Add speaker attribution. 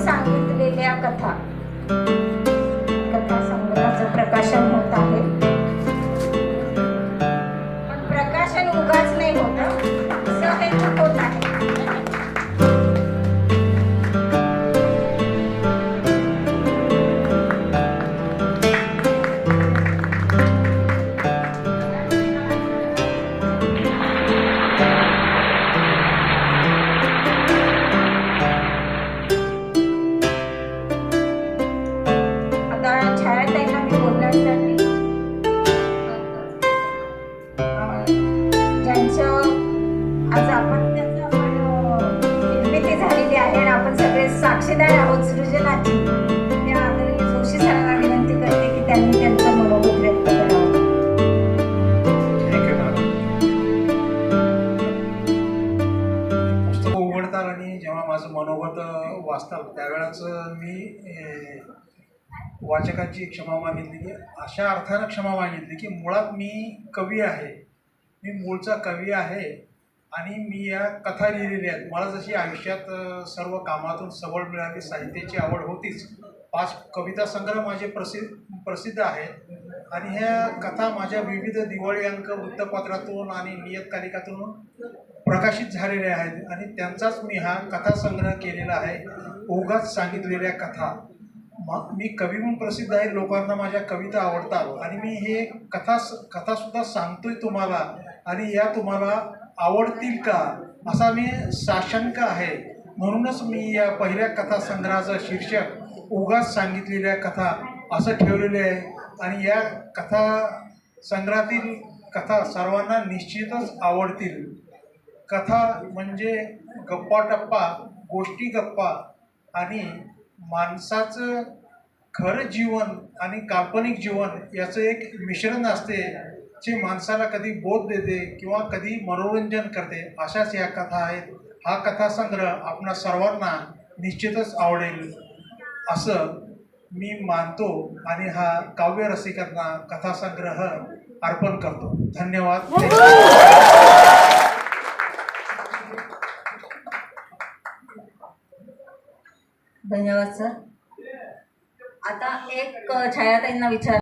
Speaker 1: सांगितलेल्या कथा. कथा संग्रहाचं प्रकाशन होत आहे. पण प्रकाशन उगाच नाही होत सहेतुक होत आहे आपण सगळे साक्षीदार आहोत सृजनाची. त्या आदरणीय जोशी सरांना विनंती करते की त्यांनी त्यांचं मनोगत व्यक्त करावं.
Speaker 2: ठीक उघडतात आणि जेव्हा माझं मनोगत अ, वाचतात त्यावेळेस मी वाचकांची क्षमा मागितली की अशा अर्थानं क्षमा मागितली की मुळात मी कवी आहे. मी मूळचा कवी आहे. आणि मी या कथा लिहिलेल्या आहेत. मला जशी आयुष्यात सर्व कामातून सवड मिळाली साहित्याची आवड होतीच. पाच कविता संग्रह माझे प्रसिद्ध प्रसिद्ध आहेत. आणि ह्या कथा माझ्या विविध दिवाळी अंक वृत्तपत्रातून आणि नियतकालिकातून प्रकाशित झालेल्या आहेत. आणि त्यांचाच मी हा कथा संग्रह केलेला आहे. ओघात सांगितलेल्या कथा. मी कवी म्हणून प्रसिद्ध आहे लोकांना माझ्या कविता आवडतात. आणि मी हे कथा कथासुद्धा सांगतोय तुम्हाला. आणि या तुम्हाला आवडतील का? असा मी साशंक आहे. म्हणूनच मी या पहिल्या कथा संग्रहाचं शीर्षक उगाच सांगितलेल्या कथा असं ठेवलेले आहे. आणि या कथा संग्रहातील कथा सर्वांना निश्चितच आवडतील. कथा म्हणजे गप्पा टप्पा गोष्टी गप्पा आणि माणसाचं खरं जीवन आणि काल्पनिक जीवन याचं एक मिश्रण असते. जे माणसाला कधी बोध देते किंवा कधी मनोरंजन करते अशाच या कथा आहेत. हा कथासंग्रह आपणा सर्वांना निश्चितच आवडेल असं मी मानतो आणि हा काव्य रसिकांना कथासंग्रह अर्पण करतो. धन्यवाद.
Speaker 1: धन्यवाद सर. आता एक छायाताईंना विचार